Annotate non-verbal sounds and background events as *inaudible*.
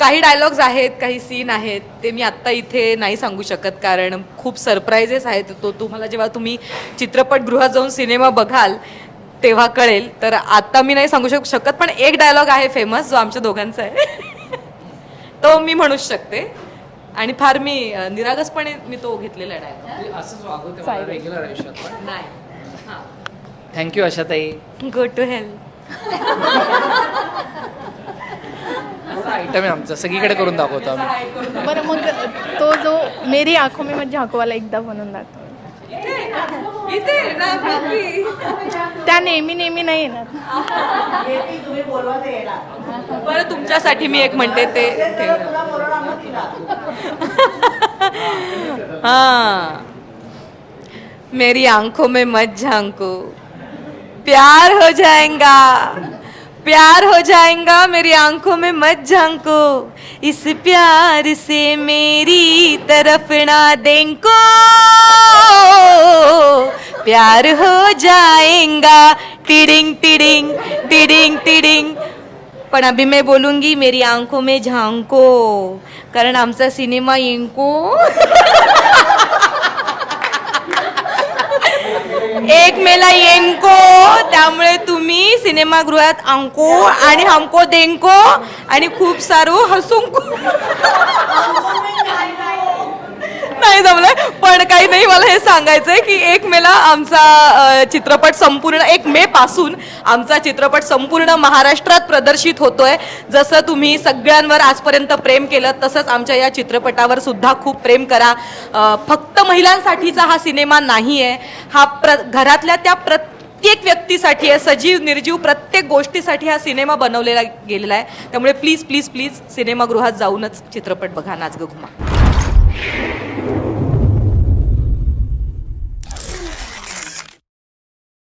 काही डायलॉग्स आहेत काही सीन आहेत ते मी आत्ता इथे नाही सांगू शकत कारण खूप सरप्राईजेस आहेत. तो तुम्हाला जेव्हा तुम्ही चित्रपटगृहात जाऊन सिनेमा बघाल तेव्हा कळेल. तर आता मी नाही सांगू शक शकत पण एक डायलॉग आहे फेमस जो आमच्या दोघांचा आहे. *laughs* तो मी म्हणूच शकते. आणि फार मी निरागसपणे मी तो घेतलेला डायलॉग थँक्यू आशाताई. गो टू हेल्थ आयटम आहे आमचा. सगळीकडे करून दाखवतो आम्ही. बरं मग तो जो मेरी आंखों में मत झाकवाला एकदा म्हणून दाखव. इथे ना बाकी. त्या नेहमी नेहमी नाही येणार. बरं तुमच्यासाठी मी एक म्हणते ते ते- हाँ. मेरी आंखों में मत झांको प्यार हो जाएगा. प्यार हो जाएगा मेरी आंखों में मत झांको। इस प्यार से मेरी तरफ ना देंको प्यार हो जाएगा। टिडिंग टिडिंग टिडिंग टिडिंग। पण अभी मैं बोलूंगी मेरी आंखों में झांको। कारण आमचा सिनेमा इंको एक मेला येंको त्यामुळे तुम्ही सिनेमागृहात अंको आणि हमको देंको आणि खूप सारू हसूंको. नाही जमलंय. पण काही नाही मला हे सांगायचंय की एक मेला आमचा चित्रपट संपूर्ण एक मे पासून आमचा चित्रपट संपूर्ण महाराष्ट्रात प्रदर्शित होतोय. जसं तुम्ही सगळ्यांवर आजपर्यंत प्रेम केलं तसंच आमच्या या चित्रपटावर सुद्धा खूप प्रेम करा. फक्त महिलांसाठीचा हा सिनेमा नाही आहे हा प्र घरातल्या त्या प्रत्येक व्यक्तीसाठी आहे सजीव निर्जीव प्रत्येक गोष्टीसाठी हा सिनेमा बनवलेला गेलेला आहे. त्यामुळे प्लीज प्लीज प्लीज सिनेमागृहात जाऊनच चित्रपट बघा नाच घुमा.